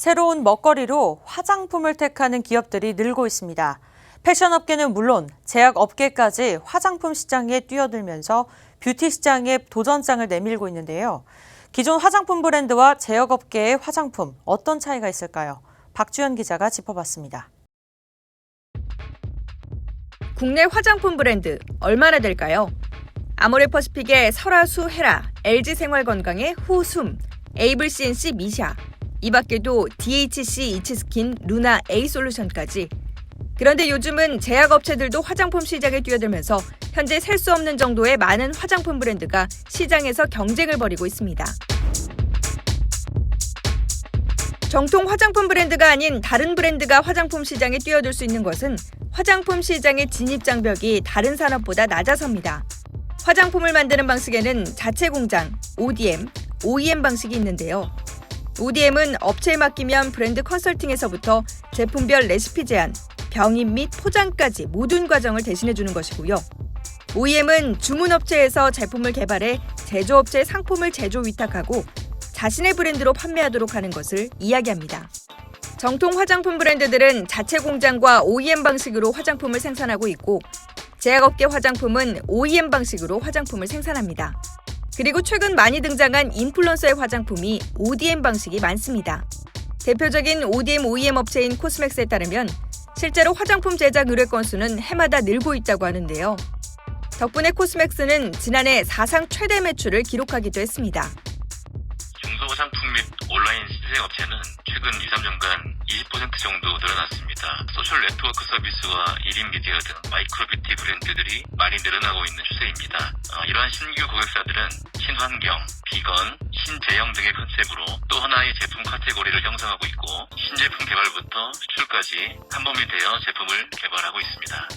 새로운 먹거리로 화장품을 택하는 기업들이 늘고 있습니다. 패션 업계는 물론 제약 업계까지 화장품 시장에 뛰어들면서 뷰티 시장에 도전장을 내밀고 있는데요. 기존 화장품 브랜드와 제약 업계의 화장품 어떤 차이가 있을까요? 박주연 기자가 짚어봤습니다. 국내 화장품 브랜드 얼마나 될까요? 아모레퍼시픽의 설화수 헤라, LG 생활건강의 호숨, 에이블 CNC 미샤, 이 밖에도 DHC 이치 스킨 루나 A 솔루션까지. 그런데 요즘은 제약업체들도 화장품 시장에 뛰어들면서 현재 셀 수 없는 정도의 많은 화장품 브랜드가 시장에서 경쟁을 벌이고 있습니다. 정통 화장품 브랜드가 아닌 다른 브랜드가 화장품 시장에 뛰어들 수 있는 것은 화장품 시장의 진입 장벽이 다른 산업보다 낮아서입니다. 화장품을 만드는 방식에는 자체 공장, ODM, OEM 방식이 있는데요. ODM은 업체에 맡기면 브랜드 컨설팅에서부터 제품별 레시피 제안, 병인 및 포장까지 모든 과정을 대신해 주는 것이고요. OEM은 주문업체에서 제품을 개발해 제조업체에 상품을 제조 위탁하고 자신의 브랜드로 판매하도록 하는 것을 이야기합니다. 정통 화장품 브랜드들은 자체 공장과 OEM 방식으로 화장품을 생산하고 있고 제약업계 화장품은 OEM 방식으로 화장품을 생산합니다. 그리고 최근 많이 등장한 인플루언서의 화장품이 ODM 방식이 많습니다. 대표적인 ODM OEM 업체인 코스맥스에 따르면 실제로 화장품 제작 의뢰 건수는 해마다 늘고 있다고 하는데요. 덕분에 코스맥스는 지난해 사상 최대 매출을 기록하기도 했습니다. 시세 업체는 최근 2, 3년간 20% 정도 늘어났습니다. 소셜 네트워크 서비스와 1인 미디어 등 마이크로 뷰티 브랜드들이 많이 늘어나고 있는 추세입니다. 어, 이러한 신규 고객사들은 친환경, 비건, 신제형 등의 컨셉으로 또 하나의 제품 카테고리를 형성하고 있고 신제품 개발부터 수출까지 한 몸이 되어 제품을 개발하고 있습니다.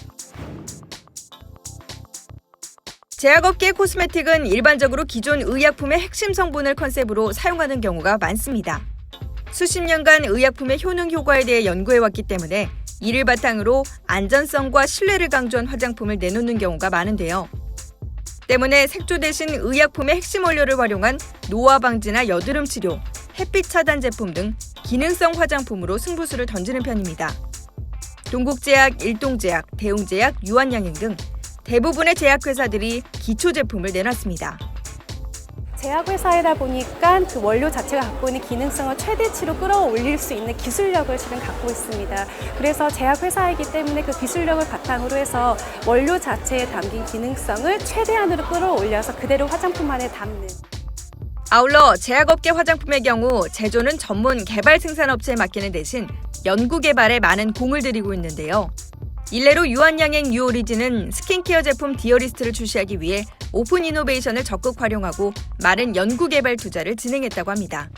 제약업계 코스메틱은 일반적으로 기존 의약품의 핵심 성분을 컨셉으로 사용하는 경우가 많습니다. 수십 년간 의약품의 효능 효과에 대해 연구해왔기 때문에 이를 바탕으로 안전성과 신뢰를 강조한 화장품을 내놓는 경우가 많은데요. 때문에 색조 대신 의약품의 핵심 원료를 활용한 노화 방지나 여드름 치료, 햇빛 차단 제품 등 기능성 화장품으로 승부수를 던지는 편입니다. 동국제약, 일동제약, 대웅제약, 유한양행 등 대부분의 제약회사들이 기초 제품을 내놨습니다. 제약 회사이다 보니까 그 원료 자체가 갖고 있는 기능성을 최대치로 끌어올릴 수 있는 기술력을 지금 갖고 있습니다. 그래서 제약 회사이기 때문에 그 기술력을 바탕으로 해서 원료 자체에 담긴 기능성을 최대한으로 끌어올려서 그대로 화장품 안에 담는. 아울러 제약업계 화장품의 경우 제조는 전문 개발 생산업체에 맡기는 대신 연구 개발에 많은 공을 들이고 있는데요. 일례로 유한양행 뉴오리진은 스킨케어 제품 디어리스트를 출시하기 위해 오픈 이노베이션을 적극 활용하고 많은 연구 개발 투자를 진행했다고 합니다.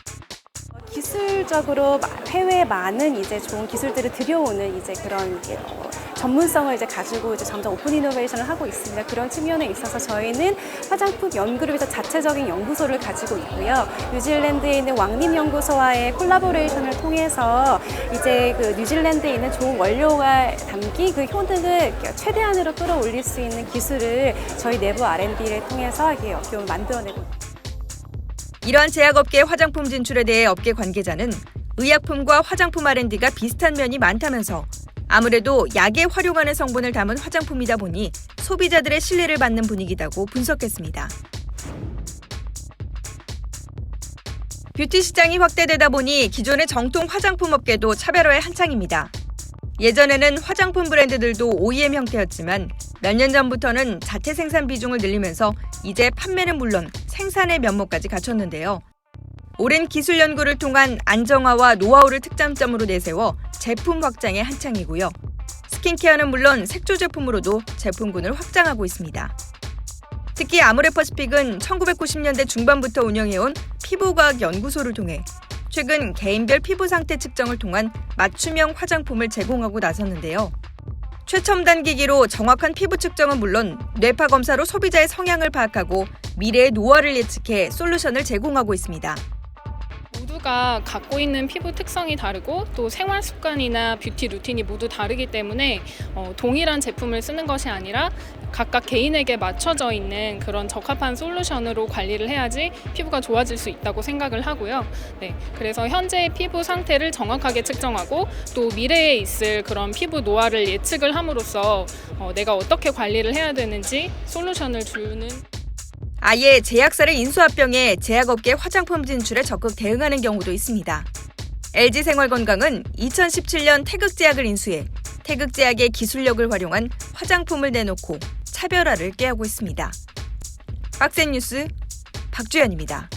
기술적으로 해외에 많은 이제 좋은 기술들을 들여오는 이제 그런 어, 전문성을 이제 가지고 이제 점점 오픈 이노베이션을 하고 있습니다. 그런 측면에 있어서 저희는 화장품 연구를 위해서 자체적인 연구소를 가지고 있고요. 뉴질랜드에 있는 왕립연구소와의 콜라보레이션을 통해서 이제 그 뉴질랜드에 있는 좋은 원료가 담긴 그 효능을 최대한으로 끌어올릴 수 있는 기술을 저희 내부 R&D를 통해서 이게 어떻게 만들어내고. 이러한 제약업계 화장품 진출에 대해 업계 관계자는 의약품과 화장품 R&D가 비슷한 면이 많다면서 아무래도 약에 활용하는 성분을 담은 화장품이다 보니 소비자들의 신뢰를 받는 분위기다고 분석했습니다. 뷰티 시장이 확대되다 보니 기존의 정통 화장품 업계도 차별화의 한창입니다. 예전에는 화장품 브랜드들도 OEM 형태였지만 몇 년 전부터는 자체 생산 비중을 늘리면서 이제 판매는 물론 생산의 면모까지 갖췄는데요. 오랜 기술 연구를 통한 안정화와 노하우를 특장점으로 내세워 제품 확장에 한창이고요. 스킨케어는 물론 색조 제품으로도 제품군을 확장하고 있습니다. 특히 아모레퍼시픽은 1990년대 중반부터 운영해온 피부과학 연구소를 통해 최근 개인별 피부 상태 측정을 통한 맞춤형 화장품을 제공하고 나섰는데요. 최첨단 기기로 정확한 피부 측정은 물론 뇌파 검사로 소비자의 성향을 파악하고 미래의 노화를 예측해 솔루션을 제공하고 있습니다. 모두가 갖고 있는 피부 특성이 다르고 또 생활 습관이나 뷰티 루틴이 모두 다르기 때문에 어, 동일한 제품을 쓰는 것이 아니라 각각 개인에게 맞춰져 있는 그런 적합한 솔루션으로 관리를 해야지 피부가 좋아질 수 있다고 생각을 하고요. 네, 그래서 현재의 피부 상태를 정확하게 측정하고 또 미래에 있을 그런 피부 노화를 예측을 함으로써 어, 내가 어떻게 관리를 해야 되는지 솔루션을 주는 아예 제약사를 인수합병해 제약업계 화장품 진출에 적극 대응하는 경우도 있습니다. LG생활건강은 2017년 태극제약을 인수해 태극제약의 기술력을 활용한 화장품을 내놓고 차별화를 꾀하고 있습니다. 박센 뉴스 박주연입니다.